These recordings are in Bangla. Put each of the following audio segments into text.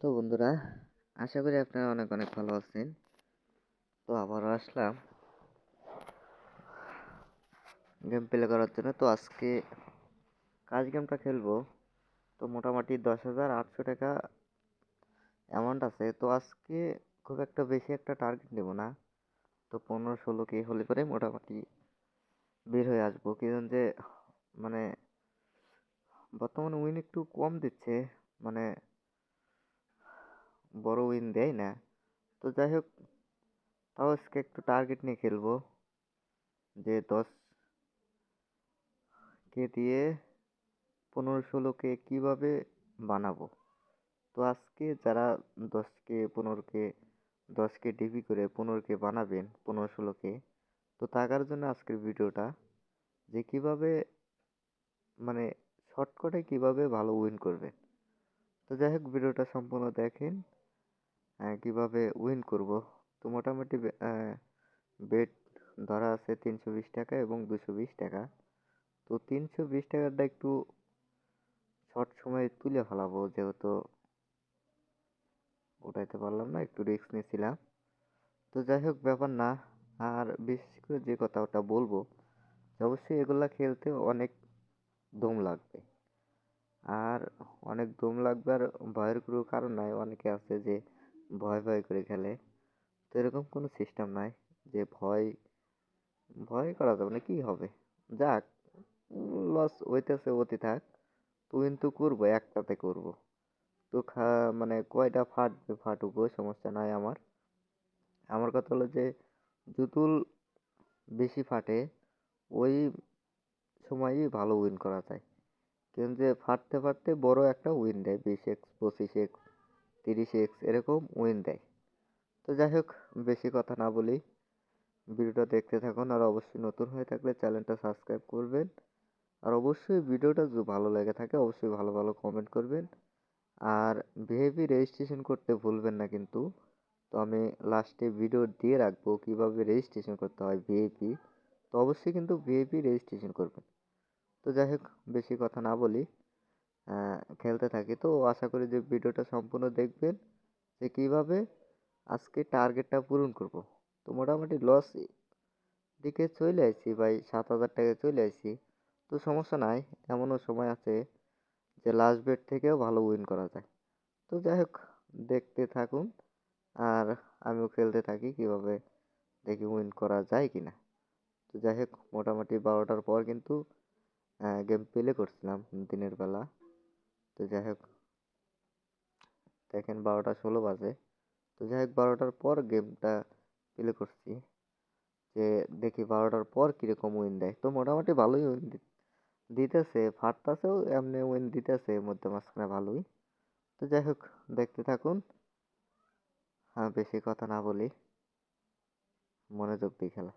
তো বন্ধুরা, আশা করি আপনারা অনেক অনেক ভালো আছেন। তো আবারও আসলাম গেম প্লে করার জন্য। তো আজকে কাজ গেমটা খেলব। তো মোটামুটি দশ হাজার আটশো টাকা অ্যামাউন্ট আছে। তো আজকে খুব একটা বেশি একটা টার্গেট নেব না। তো পনেরো ষোলো কে হলে পরে মোটামুটি বের হয়ে আসব। কিন্তু যে মানে বর্তমানে উইন একটু কম দিচ্ছে। মানে বড় উইন দেয় না। তো যাই হোক, তাও আজকে একটু টার্গেট নিয়ে খেলব। যে দশ কে দিয়ে পনেরো ষোলো কে কীভাবে বানাবো। তো আজকে যারা দশ কে, পনেরো কে, দশ কে ডিবি করে পনেরো কে বানাবেন, পনেরো ষোলো কে, তো তাকার জন্য আজকের ভিডিওটা যে কীভাবে মানে শর্টকাটে কীভাবে ভালো উইন করবে তো যাই হোক, ভিডিওটা সম্পূর্ণ দেখেন। কীভাবে উইন করব? তো মোটামুটি বেট ধরা আছে তিনশো বিশ টাকা এবং দুশো বিশ টাকা। তো তিনশো বিশ টাকাটা একটু শর্ট সময়ে তুলে ফেলাবো, যেহেতু উঠাইতে পারলাম না, একটু রিস্ক নিয়েছিলাম তো যাই হোক, ব্যাপার না। আর বিশেষ করে যে কথা ওটা বলব অবশ্যই এগুলা খেলতে অনেক দম লাগবে। আর অনেক দম লাগবে, আর ভয়ের কোনো কারণ নাই। অনেকে আছে যে ভয় ভয় করে খেলে। তো এরকম কোনো সিস্টেম নাই যে ভয় ভয় করা যাবে না, কী হবে? যাক লস হইতেছে, অতি থাক। তো করব, একটাতে করব। তো খা মানে কয়টা ফাটবে ফাটুকো সমস্যা নাই আমার। আমার কথা হলো যে জুতুল বেশি ফাটে, ওই সময়ই ভালো উইন করা যায়। কিন্তু ফাটতে ফাটতে বড় একটা উইন দেয়, বিশ এক্স পঁচিশ এক্স তিরিশ এক্স এরকম উইন দেয়। তো যাই হোক, বেশি কথা না বলি ভিডিওটা দেখতে থাকুন আর অবশ্যই নতুন হয়ে থাকলে চ্যানেলটা সাবস্ক্রাইব করবেন। আর অবশ্যই ভিডিওটা যদি ভালো লেগে থাকে, অবশ্যই ভালো ভালো কমেন্ট করবেন। আর ভিআইপি রেজিস্ট্রেশন করতে ভুলবেন না কিন্তু। তো আমি লাস্টে ভিডিও দিয়ে রাখব কীভাবে রেজিস্ট্রেশন করতে হয় ভিআইপি তো অবশ্যই কিন্তু ভিআইপি রেজিস্ট্রেশন করবেন। তো যাই হোক, বেশি কথা না বলি খেলতে থাকি। তো আশা করি যে ভিডিওটা সম্পূর্ণ দেখবেন যে কীভাবে আজকে টার্গেটটা পূরণ করব। তো মোটামুটি লস দিকে চলে আসছি ভাই, সাত হাজার টাকা চলে আসছি। তো সমস্যা নাই, এমনও সময় আছে যে লাস্ট বেড থেকেও ভালো উইন করা যায়। তো যাই হোক, দেখতে থাকুন আর আমিও খেলতে থাকি কীভাবে দেখি উইন করা যায় কি না তো যাই হোক, মোটামুটি বারোটার পর কিন্তু গেম প্লে করছিলাম দিনের বেলা। তো যাই হোক, দেখেন বারোটা ষোলো বাজে। তো যাই হোক, বারোটার পর গেমটা প্লে করছি। যে দেখি বারোটার পর কীরকম উইন দেয়। তো মোটামুটি ভালোই উইন দিতেছে, ফাটতাছেও, এমনি উইন দিতেছে, মধ্যে মাঝখানে ভালোই। তো যাই হোক, দেখতে থাকুন। হ্যাঁ বেশি কথা না বলি, মনোযোগ দিয়ে খেলা।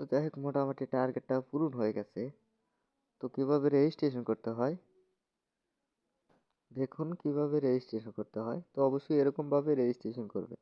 তো যাই হোক, মোটামুটি টার্গেটটা পূরণ হয়ে গেছে। তো কীভাবে রেজিস্ট্রেশন করতে হয়? দেখুন কীভাবে রেজিস্ট্রেশন করতে হয়। তো অবশ্যই এরকমভাবে রেজিস্ট্রেশন করবেন।